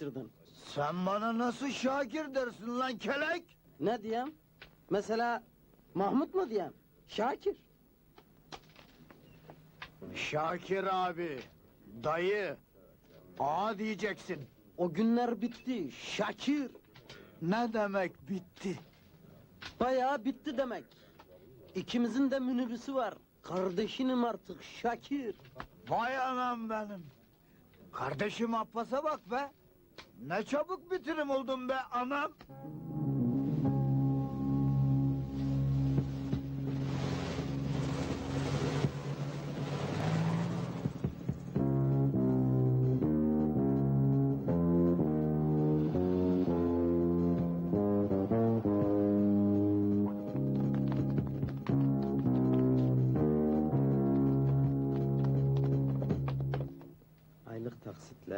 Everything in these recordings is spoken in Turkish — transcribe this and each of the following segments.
karıştırdın. Sen bana nasıl Şakir dersin lan kelek? Ne diyeyim? Mesela Mahmut mu diyeyim? Şakir. Şakir abi, dayı, ağa diyeceksin. O günler bitti. Şakir. Ne demek bitti? Bayağı bitti demek. İkimizin de minibüsü var. Kardeşinim artık Şakir. Vay anam benim. Kardeşim Abbas'a bak be. Ne çabuk bitirim oldum be anam.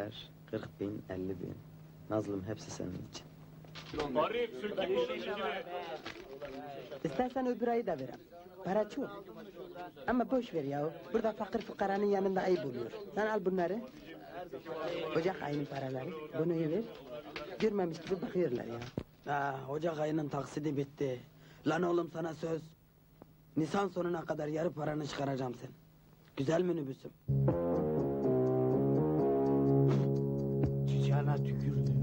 Taksitler 40 bin, 50 bin. Nazlım hepsi senin için. Arif. İstersen öbür ayı da verem. Para çok. Ama boş ver ya. Burada fakir fukaranın yanında ayıp oluyor. Sen al bunları. Ocak ayının paraları. Bunu ver. Görmemiş gibi bakıyorlar ya. Ah, Ocak ayının taksidi bitti. Lan oğlum sana söz. Nisan sonuna kadar yarı paranı çıkaracağım sen. Güzel minibüsüm. not you kill.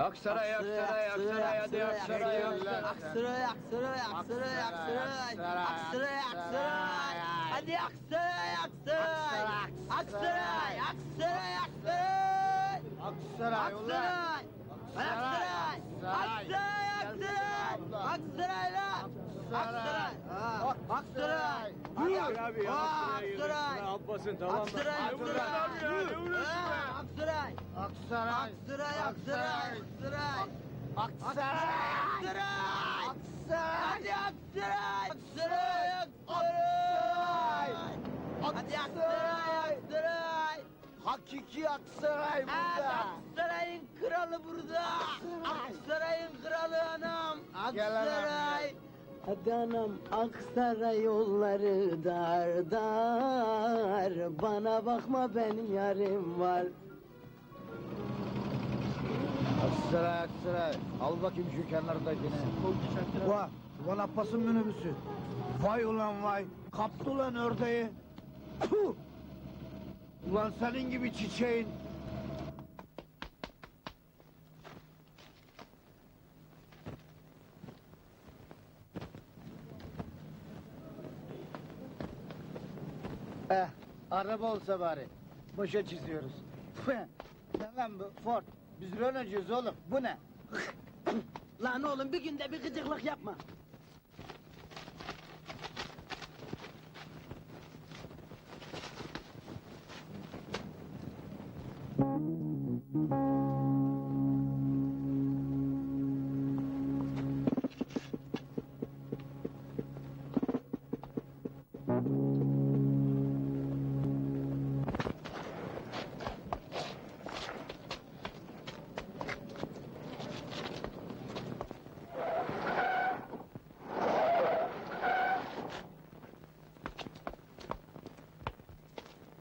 Aksaray, Aksaray, Aksaray, hadi Aksaray, Aksaray. Aksaray, Aksaray, Aksaray, Aksaray, Aksaray. Hadi Aksaray, Aksaray. Aksaray, Aksaray, Aksaray. Aksaray. Aksaray. Aksaray, Aksaray, Aksaray lan. Aksaray. Aksaray. Abi ya, Aksaray. Abbas'ın tamam. Aksaray, Aksaray. Aksaray. Aksaray. Aksaray, Aksaray, Aksaray. Aksaray. Aksaray! Aksaray. Hadi Aksaray! Aksaray! Aksaray! Hadi Aksaray! Aksaray! Hakiki Aksaray burada. Aksaray'ın kralı burada! Aksaray'ın kralı anam, Aksaray! Hadi anam Aksaray yolları dar dar Bana bakma benim yarim var Aksaray, Aksaray. Al bakayım şu kenardakini. Vay, ulan Abbas'ın minibüsü. Vay ulan vay. Kaptı ulan ördeği. Puh! Ulan senin gibi çiçeğin. Eh, araba olsa bari. Boşa çiziyoruz. lan bu? Ford. Biz Renault'cuyuz oğlum. Bu ne? Lan oğlum bir günde bir gıcıklık yapma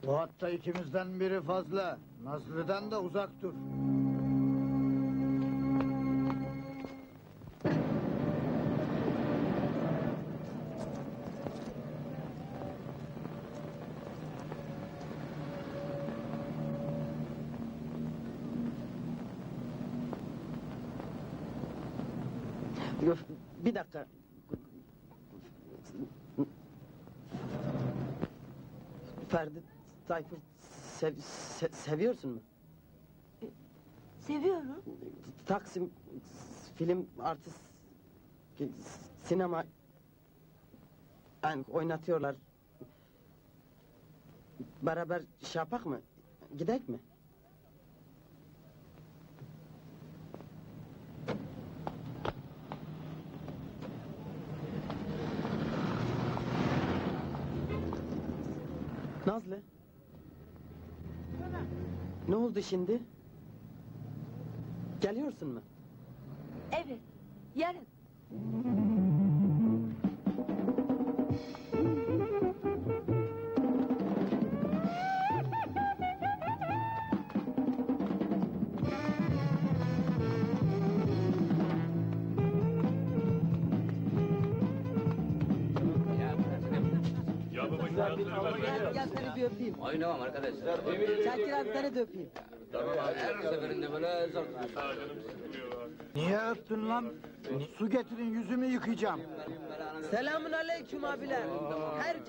Bu hatta ikimizden biri fazla. Nazlı'dan da uzak dur. Bir dakika. Ferdi Tayfur sev- se- seviyorsun mu? Seviyorum. Taksim film artist sinema yani oynatıyorlar. Beraber şey yapak mı? Gidek mi? Nazlı. Ne oldu şimdi? Geliyorsun mu? Evet. Yarın. Şu yazları ver. Gel, seni bir öpeyim. Oynamam arkadaş. Şakir abi seni de öpeyim. Her seferinde böyle zor. Abi. Niye öptün lan? Su getirin yüzümü yıkayacağım. Selamun aleyküm abiler. Her